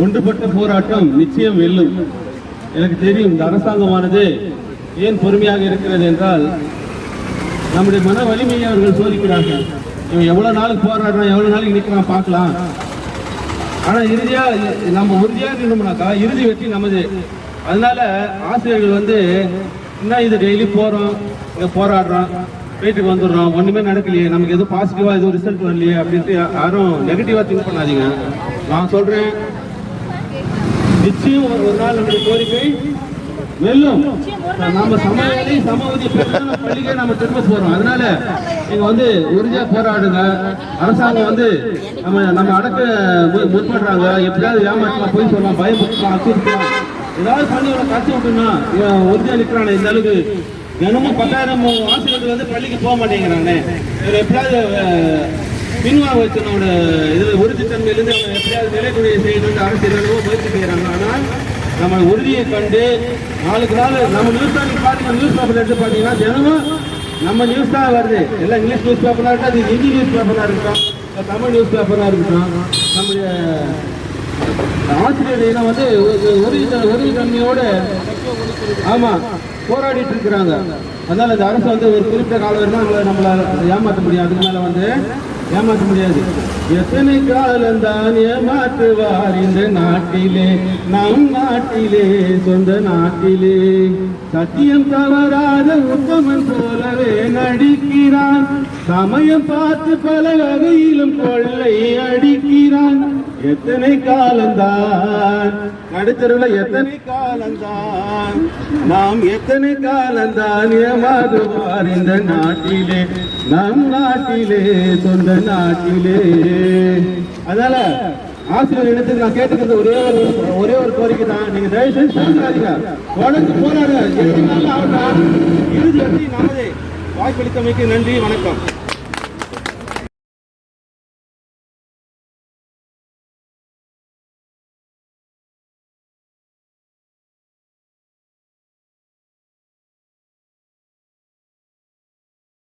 ஒன்றுபட்ட போராட்டம் நிச்சயம் வெல்லும். எனக்கு தெரியும் இந்த அரசாங்கமானது ஏன் பொறுமையாக இருக்கிறது என்றால் நம்முடைய மன வலிமையை அவர்கள் சோதிக்கிறார்கள். இவன் எவ்வளவு நாளுக்கு போராடுறான் எவ்வளவு நாளைக்கு நிற்கிறான் பார்க்கலாம். ஆனா இறுதியா நம்ம உறுதியாக இருந்தோம்னாக்கா இறுதி வெற்றி நமது. அதனால ஆசிரியர்கள் வந்து என்ன இது டெய்லி போறோம் இங்க போராடுறோம் வீட்டுக்கு வந்துடுறோம். ஒன்றுமே நடக்கலையே. நமக்கு எதுவும் பாசிட்டிவாக எதுவும் ரிசல்ட் வரலையே அப்படின்ட்டு யாரும் நெகட்டிவாக திங்க் பண்ணாதீங்க. நான் சொல்கிறேன் நிச்சயம் ஒரு ஒரு நாள் நம்முடைய கோரிக்கை வெல்லும். நம்ம சமவெளி சமவதி பள்ளிக்கே நம்ம திரும்ப போறோம். அதனால நீங்க வந்து உறுதியா போராடுங்க. அரசாங்கம் வந்து நம்ம நம்ம அடக்க முற்படுறாங்க. எப்படியாவது ஏமாற்றலாம் போய் சொல்லலாம் பயமுறுத்தலாம் அச்சுறுத்தலாம். ஏதாவது பண்ணி இவனை கட்டி விட்டுனா உறுதியா இந்த அளவுக்கு. தினமும் பத்தாயிரம் ஆசிரியர்கள் வந்து பள்ளிக்கு போக மாட்டேங்கிறானே. இவர் எப்படியாவது அஹ், பின்வாங்க வச்சனோட இதுல உறுதித்தன்மையிலிருந்து அவங்க எப்படியாவது நிலைக்குரிய செய்யணும்னு அரசியல் முயற்சி செய்கிறாங்க ஆனால் நம்ம உறுதியை கண்டு நாளுக்கு நாள் நம்ம நியூஸ் பேப்பர் பாருங்க நியூஸ் பேப்பர் எடுத்து பார்த்தீங்கன்னா தினமும் நம்ம நியூஸ் தான் வருது. எல்லாம் இங்கிலீஷ் நியூஸ் பேப்பராக இருக்கட்டும் அது ஹிந்தி நியூஸ் பேப்பராக இருக்கட்டும் தமிழ் நியூஸ் பேப்பராக இருக்கட்டும் நம்முடைய ஆசிரியர் இனம் வந்து ஒரு- உறுதி தன்மையோடு ஆமா போராடிட்டு இருக்கிறாங்க. அதனால் இந்த அரசு வந்து ஒரு குறிப்பிட்ட காலம் வரைக்கும் நம்மளை நம்மளை ஏமாற்ற முடியும் அதுக்கு மேலே வந்து ஏமாற்ற முடியாது. எத்தனை காலம் தான் ஏமாற்றுவார் இந்த நாட்டிலே? நம் நாட்டிலே சொந்த நாட்டிலே. சத்தியம் தவறாத உத்தமன் போலவே நடிக்கிறான். சமயம் பார்த்து பல வகையிலும் கொள்ளை எத்தனை காலந்தான்? நடுத்தருவில் எத்தனை காலந்தான்? நாம் எத்தனை காலந்தான் ஏமாறுவார் இந்த நாட்டிலே? நம் நாட்டிலே சொந்த நாட்டிலே. அதனால ஆசிரியர் இடத்துக்கு நான் கேட்டுக்கிறது ஒரே ஒரு ஒரே ஒரு கோரிக்கை தான். நீங்க தயவு செஞ்சு சொல்லுங்க உடனே போராடுங்க இறுதி வெற்றி நமதே வாய்ப்பளித்தமைக்கு நன்றி வணக்கம்.